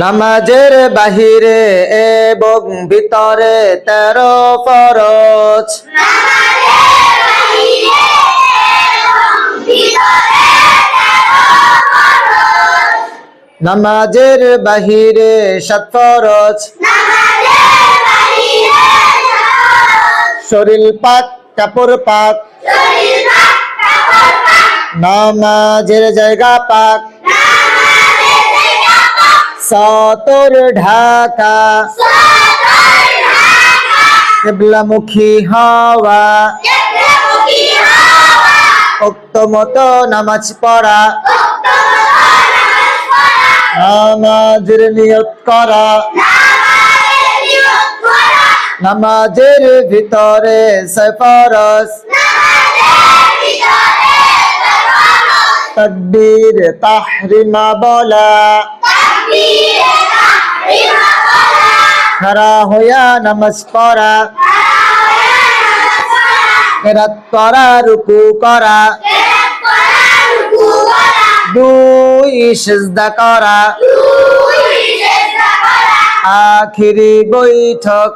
নামাজের বাহিরে এবং ভিতরে তেরো ফরজ। নামাজের বাহিরে সাত ফরজ। শরীর পাক, কাপড় পাক। নামাজের জায়গা পাক। সতর ঢাকা। কেবলামুখী হওয়া। উক্ত নামাজ পড়া। নামাজের নিয়ত করা। নামাজের ভিতরে সফরস তকবীর, তাহরিমা বলা। খারা হইয়া নামাজ পড়া কেরাত করা রুকু করা দুই সেজদা করা আখিরি বৈঠক